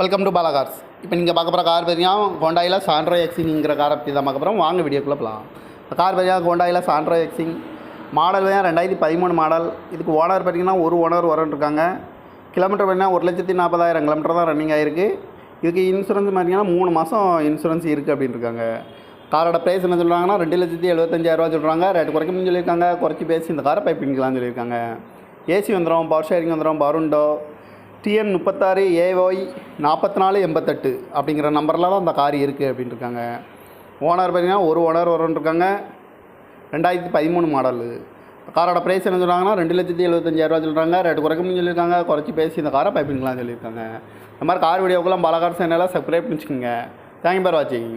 Welcome to Bala cars இப்போ நீங்கள் பார்க்க போகிற கார் பார்த்தீங்கன்னா ஹோண்டாயில் சாண்ட்ரோ எக்ஸிங்கிற காரை பற்றி தான் பார்க்க போகிறோம் வாங்க வீடியோக்குள்ளே போகலாம் கார் பார்த்தீங்கன்னா ஹோண்டாயில் சாண்ட்ரோ எக்ஸிங் மாடல் பார்த்தீங்கன்னா ரெண்டாயிரத்தி பதிமூணு மாடல் இதுக்கு ஓனர் பார்த்தீங்கன்னா ஒரு ஓனர் வரன்ட்ருக்காங்க கிலோமீட்டர் பார்த்தீங்கன்னா ஒரு லட்சத்தி நாற்பதாயிரம் கிலோமீட்டர் தான் ரன்னிங் ஆகிருக்கு இதுக்கு இன்சூரன்ஸ் பார்த்தீங்கன்னா மூணு மாதம் இன்சூரன்ஸ் இருக்குது அப்படின்னு இருக்காங்க. காரோட ப்ரைஸ் என்ன சொல்கிறாங்கன்னா ரெண்டு லட்சத்தி எழுபத்தஞ்சாயிரரூவா சொல்கிறாங்க ரேட் குறைக்கணும்னு சொல்லியிருக்காங்க. குறைச்சி பேசி இந்த காரை பைப் பண்ணிக்கலாம்னு சொல்லியிருக்காங்க. ஏசி வந்துடும் பவர் ஷேரிங் வந்துடும் பருண்டோ டிஎன் முப்பத்தாறு ஏஒய் நாற்பத்தி நாலு எண்பத்தெட்டு அப்படிங்கிற நம்பரில் தான் அந்த கார் இருக்குது அப்படின்னு இருக்காங்க ஓனர் பார்த்தீங்கன்னா ஒரு ஓனர் வரும்னு இருக்காங்க ரெண்டாயிரத்தி பதிமூணு மாடலு காரோட ப்ரைஸ் என்ன சொல்கிறாங்கன்னா ரெண்டு லட்சத்தி எழுபத்தஞ்சாயிரரூவா சொல்கிறாங்க ரேட் குறைக்கணும்னு சொல்லியிருக்காங்க. குறைச்சி பேசி இந்த காரை பைப்பிங்கலாம் சொல்லியிருக்காங்க. இந்த மாதிரி கார் வீடியோக்கெல்லாம் பலகார் சேனலாக சப்ஸ்கிரைப் பண்ணிச்சுக்கோங்க. தேங்க்யூ பார் வாட்சிங்